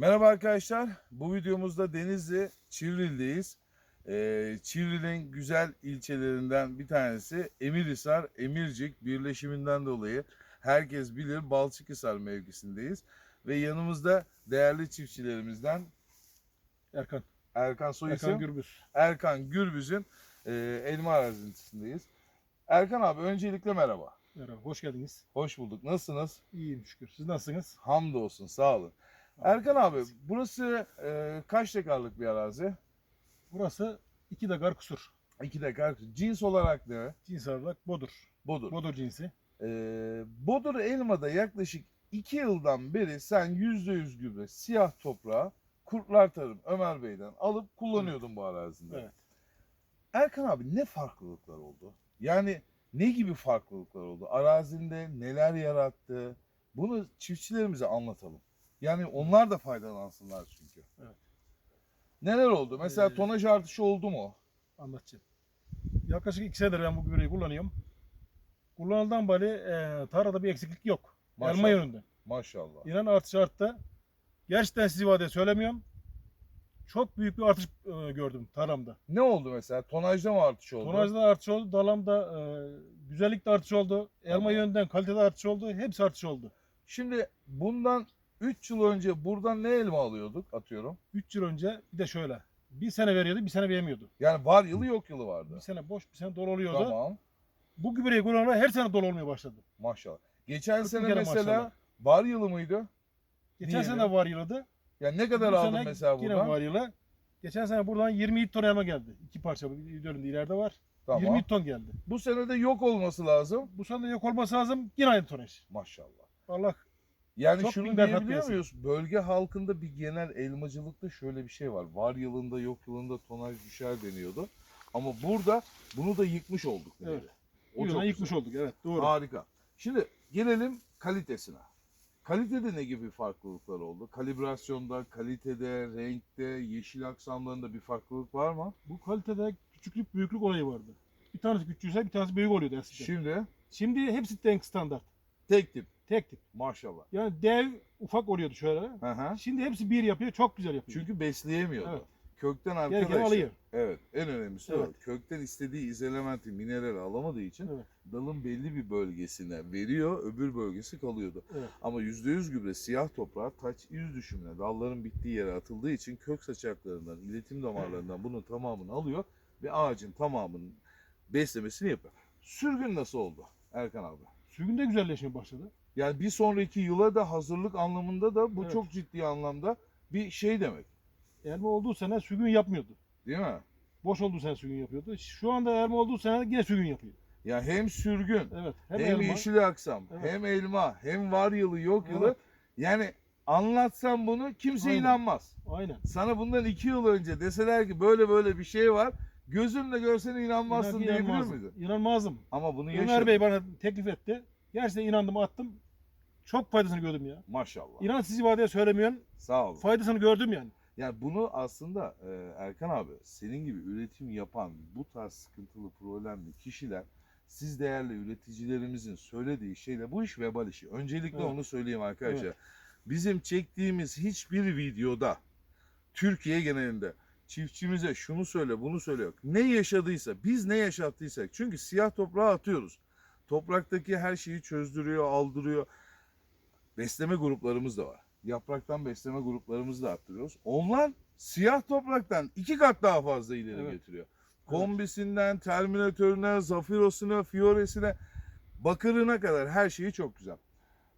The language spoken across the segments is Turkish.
Merhaba arkadaşlar. Bu videomuzda Denizli Çivril'deyiz. Ee, Çivril'in güzel ilçelerinden bir tanesi Emirhisar, Emircik birleşiminden dolayı herkes bilir Balçıkhisar mevkisindeyiz. Ve yanımızda değerli çiftçilerimizden Erkan. Erkan Soyisim, Erkan Gürbüz. Erkan Gürbüz'ün e, elma arazindeyiz. Erkan abi öncelikle merhaba. Merhaba, hoş geldiniz. Hoş bulduk. Nasılsınız? İyiyim şükür. Siz nasılsınız? Hamdolsun sağ olun. Erkan abi burası e, kaç dekarlık bir arazi? Burası iki dakar kusur. İki dekar. Cins olarak ne? Cins olarak bodur. Bodur. Bodur cinsi. Ee, Bodur elmada yaklaşık iki yıldan beri sen yüzde yüz gübre siyah toprağı Kurtlar Tarım Ömer Bey'den alıp kullanıyordun bu arazide. Evet. Erkan abi ne farklılıklar oldu? Yani ne gibi farklılıklar oldu? Arazinde neler yarattı? Bunu çiftçilerimize anlatalım. Yani onlar da faydalansınlar çünkü. Evet. Neler oldu? Mesela Ee, tonaj artışı oldu mu? Anlatacağım. Yaklaşık iki senedir ben bu gübreyi kullanıyorum. Kullanıldan beri e, tarlada bir eksiklik yok. Maşallah. Elma yönünde. Maşallah. İnan artış arttı. Gerçekten sizi ifade söylemiyorum. Çok büyük bir artış e, gördüm tarlamda. Ne oldu mesela? Tonajda mı artış oldu? Tonajda artış oldu, dalamda e, güzellikte artış oldu, elma Tamam. yönünden kalitede artış oldu, hepsi artış oldu. Şimdi bundan 3 yıl önce buradan ne elma alıyorduk atıyorum. 3 yıl önce bir de şöyle. Bir sene veriyordu, bir sene vermiyordu. Yani var yılı yok yılı vardı. Bir sene boş, bir sene dolu oluyordu. Tamam Bu gübreyi kullanana her sene dolu olmaya başladı. maşallah. Geçen Kırk sene kere mesela maşallah. var yılı mıydı? Geçen Diyelim. sene de var yıldı. Yani ne kadar Bu aldın sene mesela Yine buradan? var yılı. Geçen sene buradan 27 ton elma geldi. İki parça bir bölümde ileride var. Tamam. 20 ton geldi. Bu sene de yok olması lazım. Bu sene de yok olması lazım. Yine aynı tonaj. Maşallah. Allah Yani Çok şunu diyebiliyor muyuz? Bölge halkında bir genel elmacılıkta şöyle bir şey var. Var yılında yok yılında tonaj düşer deniyordu. Ama burada bunu da yıkmış olduk. Evet. O çok yıkmış güzel. olduk. Evet doğru. Harika. Şimdi gelelim kalitesine. Kalitede ne gibi farklılıklar oldu? Kalibrasyonda, kalitede, renkte, yeşil aksamlarında bir farklılık var mı? Bu kalitede küçüklük büyüklük olayı vardı. Bir tanesi küçükse bir tanesi büyük oluyordu eskiden. Şimdi Şimdi hepsi denk standart. tek tip Tek tip. maşallah. Yani dev ufak oluyordu şöyle. Hı. Şimdi hepsi bir yapıyor. Çok güzel yapıyor. Çünkü besleyemiyordu. Evet. Kökten Gereken arkadaşlar. alıyor. Evet, en önemlisi o. Evet. Kökten istediği izolementi, mineral alamadığı için Evet. dalın belli bir bölgesine veriyor, öbür bölgesi kalıyordu. Evet. Ama %100 gübre siyah toprağa taç yüz düşümüne dalların bittiği yere atıldığı için kök saçaklarından, iletim damarlarından bunun tamamını alıyor ve ağacın tamamının beslemesini yapıyor. Sürgün nasıl oldu Erkan abi? Sürgün de güzelleşmeye başladı. Yani bir sonraki yıla da hazırlık anlamında da bu Evet. çok ciddi anlamda bir şey demek. Elma olduğu sene sürgün yapmıyordu. Değil mi? Boş olduğu sene sürgün yapıyordu. Şu anda elma olduğu sene yine sürgün yapıyor. Ya hem sürgün, Evet. hem, Hem, elma. yeşil aksam, Evet. hem elma, hem var yılı yok yılı. Evet. Yani anlatsam bunu kimse Aynen. inanmaz. Aynen. Sana bundan iki yıl önce deseler ki böyle böyle bir şey var. Gözünle görsen inanmazsın İnan- diyebilir inanmazdım. miydin? İnanmazdım. Ama bunu Ömer yaşadın. Bey bana teklif etti. Gerçekten inandım attım. Çok faydasını gördüm ya. Maşallah. İnan siz ifadeye söylemiyorsun. Sağ ol. Faydasını gördüm yani. Yani bunu aslında e, Erkan abi senin gibi üretim yapan bu tarz sıkıntılı problemli kişiler siz değerli üreticilerimizin söylediği şeyle bu iş vebal işi. Öncelikle Evet. onu söyleyeyim arkadaşlar. Evet. Bizim çektiğimiz hiçbir videoda Türkiye genelinde çiftçimize şunu söyle bunu söyle yok. Ne yaşadıysa biz ne yaşattıysak çünkü siyah toprağa atıyoruz. Topraktaki her şeyi çözdürüyor, aldırıyor. Besleme gruplarımız da var. Yapraktan besleme gruplarımızı da arttırıyoruz. Onlar siyah topraktan iki kat daha fazla ileri Evet. getiriyor. Kombisinden, terminatörüne, zafirosuna, fiyoresine, bakırına kadar her şeyi çok güzel.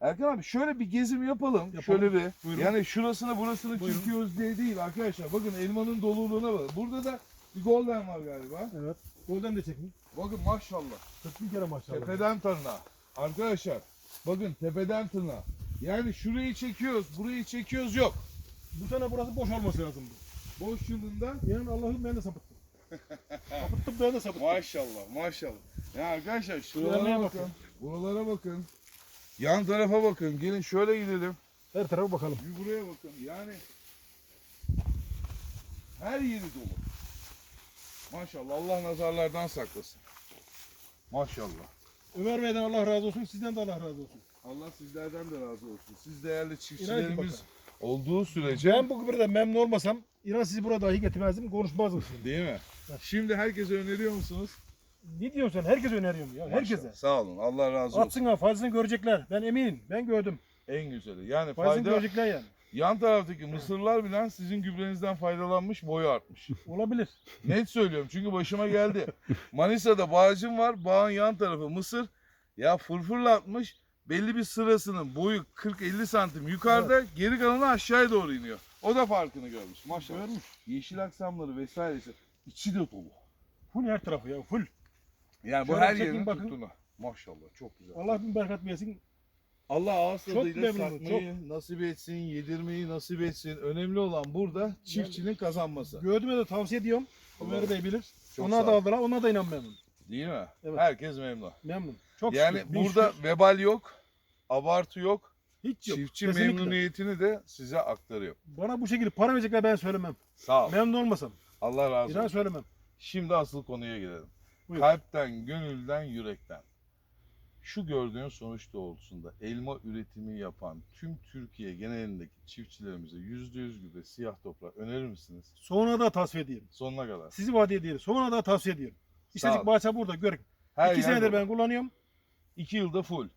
Erkan abi şöyle bir gezim yapalım. Yapalım. Şöyle bir. Buyurun. Yani şurasını burasını Buyurun. çekiyoruz diye değil arkadaşlar. Bakın elmanın doluluğuna bakın. Burada da bir golden var galiba. Evet. Golden de çekmiş. Bakın maşallah. 41 kere maşallah. Tepeden tırnağa. Arkadaşlar bakın tepeden tırnağa. Yani şurayı çekiyoruz, burayı çekiyoruz yok. Bu sene burası boş olması lazımdı. Boş yılında İnan Allah'ım ben de sapıttım. sapıttım ben de sapıttım. maşallah maşallah. Ya arkadaşlar şuralara bakın. bakın. Buralara bakın. Yan tarafa bakın. Gelin şöyle gidelim. Her tarafa bakalım. Bir buraya bakın. Yani her yeri dolu. Maşallah Allah nazarlardan saklasın. Maşallah. Ömer Bey'den Allah razı olsun, sizden de Allah razı olsun. Allah sizlerden de razı olsun. Siz değerli çiftçilerimiz olduğu sürece Ben bu gübreden memnun olmasam inan sizi burada dahi getirmezdim, konuşmazdım şimdi. değil mi? Şimdi herkese öneriyor musunuz? Ne diyorsun sen? Herkes öneriyorum ya. Herkese. Maşallah. Sağ olun. Allah razı olsun. Atsınlar faydasını görecekler. Ben eminim. Ben gördüm. En güzeli. Yani Faydasını fayda görecekler yani. Yan taraftaki mısırlar bilen sizin gübrenizden faydalanmış boyu artmış. Olabilir. Net söylüyorum çünkü başıma geldi. Manisa'da bağcım var. Bağın yan tarafı mısır. Ya fırfırla atmış. Belli bir sırasının boyu 40-50 santim yukarıda geri kalanı aşağıya doğru iniyor. O da farkını görmüş maşallah. Görmüş. Yeşil aksamları vesairesi içi de dolu. Full her tarafı ya. Full. Yani bu Şöyle her yerini bakın. tuttuğunu. Maşallah çok güzel. Allah bin bereket versin. Allah ağız Çok tadıyla memnunum, satmayı nasip etsin, yedirmeyi nasip etsin. Önemli olan burada çiftçinin kazanması. Gördüğüme de tavsiye ediyorum. Ömer Bey bilir. Çok sağ da ol. aldılar. Onlar da inan memnun. Değil mi? Evet. Herkes memnun. Memnun. Çok yani şükür, bin burada şükür. vebal yok, abartı yok. hiç yok. Çiftçi Kesinlikle. memnuniyetini de size aktarıyor. Bana bu şekilde para verecekler ben söylemem. Sağ ol. Memnun olmasam. Allah razı İnan olsun. söylemem. Şimdi asıl konuya gelelim. Buyur. Kalpten, gönülden, yürekten. Şu gördüğün sonuç doğrultusunda elma üretimi yapan tüm Türkiye genelindeki çiftçilerimize %100 gübre siyah toprak önerir misiniz? Sonra da tavsiye edeyim. Sonuna kadar. Sizi vaat ediyorum. Sonra da tavsiye ediyorum. İstedik bahçe burada gör. Her İki yer senedir ben kullanıyorum. İki yılda full.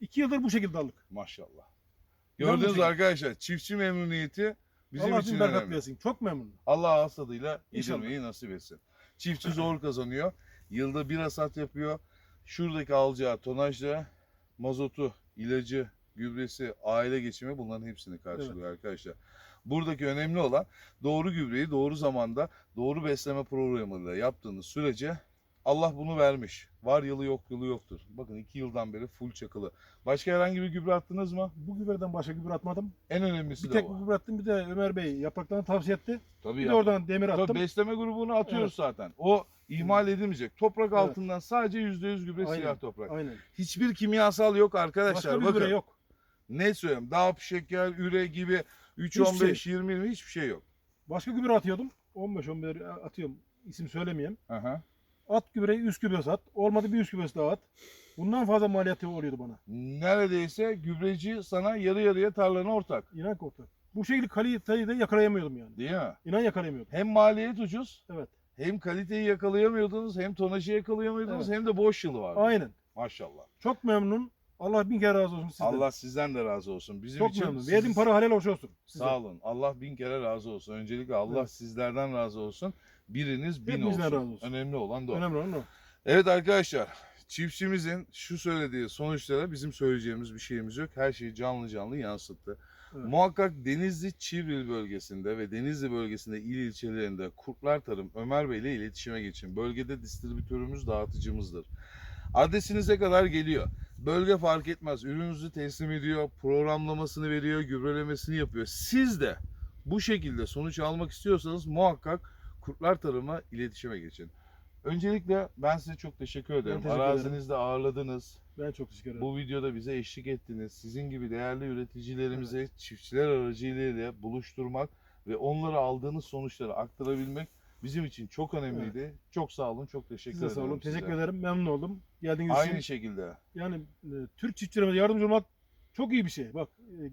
İki yıldır bu şekilde aldık. Maşallah. Yalnız Gördüğünüz değil. arkadaşlar çiftçi memnuniyeti bizim Allah için bereket önemli. versin. Çok memnunum. Allah ağız tadıyla İnşallah. yedirmeyi nasip etsin. Çiftçi zor kazanıyor. Yılda bir hasat yapıyor. Şuradaki alacağı tonajla mazotu, ilacı, gübresi, aile geçimi bunların hepsini karşılıyor arkadaşlar. Buradaki önemli olan doğru gübreyi doğru zamanda doğru besleme programıyla yaptığınız sürece Allah bunu vermiş. Var yılı yok yılı yoktur. Bakın iki yıldan beri full çakılı. Başka herhangi bir gübre attınız mı? Bu gübreden başka gübre atmadım. En önemlisi Bir de tek bu. gübre attım. Bir de Ömer Bey yapraklarını tavsiye etti. Tabii Bir ya. de oradan demir attım. Tabii besleme grubunu atıyoruz zaten. O ihmal edilmeyecek. Toprak Evet. altından sadece %100 gübre Aynen. siyah toprak. Aynen. Hiçbir kimyasal yok arkadaşlar. Başka bir Bakın. gübre yok. Ne söyleyeyim? Dağ şeker, üre gibi 3 Hiçbir 15 şey. 20 20 hiçbir şey yok. Başka gübre atıyordum. 15-11 atıyorum. İsim söylemeyeyim. Aha. At gübreyi üst gübresi at. Olmadı bir üst gübresi daha at. Bundan fazla maliyeti oluyordu bana. Neredeyse gübreci sana yarı yarıya tarlana ortak. İnan korktu. Bu şekilde kaliteyi de yakalayamıyordum yani. Değil mi? İnan yakalayamıyordum. Hem maliyet ucuz, Evet. Hem kaliteyi yakalayamıyordunuz, hem tonajı yakalayamıyordunuz, hem de boş yılı vardı. Aynen. Maşallah. Çok memnun. Allah bin kere razı olsun sizden. Allah sizden de razı olsun. Bizim Çok için memnun. siz- Verdiğim para halal hoş olsun. Size. Sağ olun. Allah bin kere razı olsun. Öncelikle Allah Evet. sizlerden razı olsun. Biriniz bin Hepimizden olsun. razı olsun. Önemli olan da o. Önemli olan o. Evet arkadaşlar. Çiftçimizin şu söylediği sonuçlara bizim söyleyeceğimiz bir şeyimiz yok. Her şeyi canlı canlı yansıttı. Evet. Muhakkak Denizli Çivril bölgesinde ve Denizli bölgesinde il ilçelerinde Kurtlar Tarım Ömer Bey ile iletişime geçin. Bölgede distribütörümüz, dağıtıcımızdır. Adresinize kadar geliyor. Bölge fark etmez. Ürününüzü teslim ediyor, programlamasını veriyor, gübrelemesini yapıyor. Siz de bu şekilde sonuç almak istiyorsanız muhakkak Kurtlar Tarım'a iletişime geçin. Öncelikle ben size çok teşekkür ederim. teşekkür ederim. Arazinizde ağırladınız. Ben çok teşekkür ederim. Bu videoda bize eşlik ettiniz. Sizin gibi değerli üreticilerimizi çiftçiler aracılığıyla buluşturmak ve onlara aldığınız sonuçları aktarabilmek bizim için çok önemliydi. Çok sağ olun, çok teşekkür Size ederim. sağ olun. size. Teşekkür ederim. Memnun oldum. Geldiğiniz Aynı için. şekilde. Yani e, Türk çiftçilerimize yardımcı olmak çok iyi bir şey. Bak.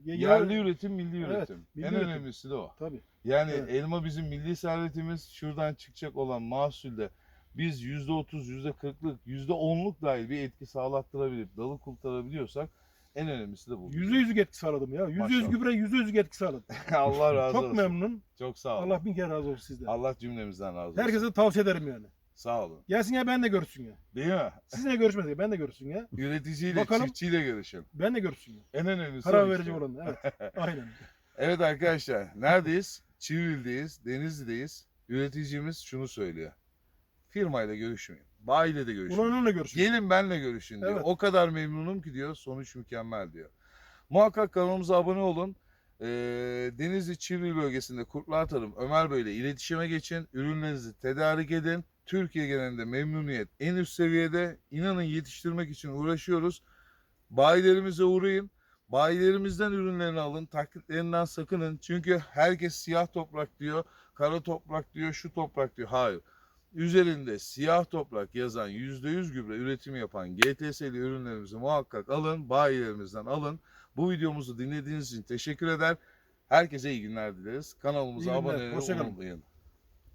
e, ya- Yerli üretim, milli Evet, üretim. milli en üretim. önemlisi de o. Tabii. Yani Evet. elma bizim milli servetimiz. Şuradan çıkacak olan mahsulde biz %30, %40'lık, %10'luk dahil bir etki sağlattırabilip dalı kurtarabiliyorsak en önemlisi de bu. Yüzde yüzlük etki sağladım ya. Yüzde yüz Maşallah. gübre yüzde yüzlük etki sağladım. Allah razı Çok olsun. memnun. Çok sağ olun. Allah bin kere razı olsun sizden. Allah cümlemizden razı olsun. Herkese tavsiye ederim yani. Sağ olun. Gelsin ya ben de görüşsün ya. Değil mi? Sizinle görüşmez ya ben de görüşsün ya. Üreticiyle, Bakalım. çiftçiyle görüşün. Ben de görüşsün ya. En önemlisi Karar o verici işte. olan. Evet. Aynen. Evet arkadaşlar, neredeyiz? Çivril'deyiz, Denizli'deyiz. Üreticimiz şunu söylüyor. Firmayla görüşmeyin. Bayiyle de görüşmeyin. Ulan onunla görüşün. Gelin benle görüşün diyor. Evet. O kadar memnunum ki diyor. Sonuç mükemmel diyor. Muhakkak kanalımıza abone olun. Ee, Denizli Çivril bölgesinde Kurtlar Tarım Ömer Bey ile iletişime geçin. Ürünlerinizi tedarik edin. Türkiye genelinde memnuniyet en üst seviyede. İnanın yetiştirmek için uğraşıyoruz. Bayilerimize uğrayın. Bayilerimizden ürünlerini alın. Taklitlerinden sakının. Çünkü herkes siyah toprak diyor. Kara toprak diyor. Şu toprak diyor. Hayır üzerinde siyah toprak yazan %100 gübre üretimi yapan GTS'li ürünlerimizi muhakkak alın, bayilerimizden alın. Bu videomuzu dinlediğiniz için teşekkür eder. Herkese iyi günler dileriz. Kanalımıza İyi günler, abone olmayı unutmayın.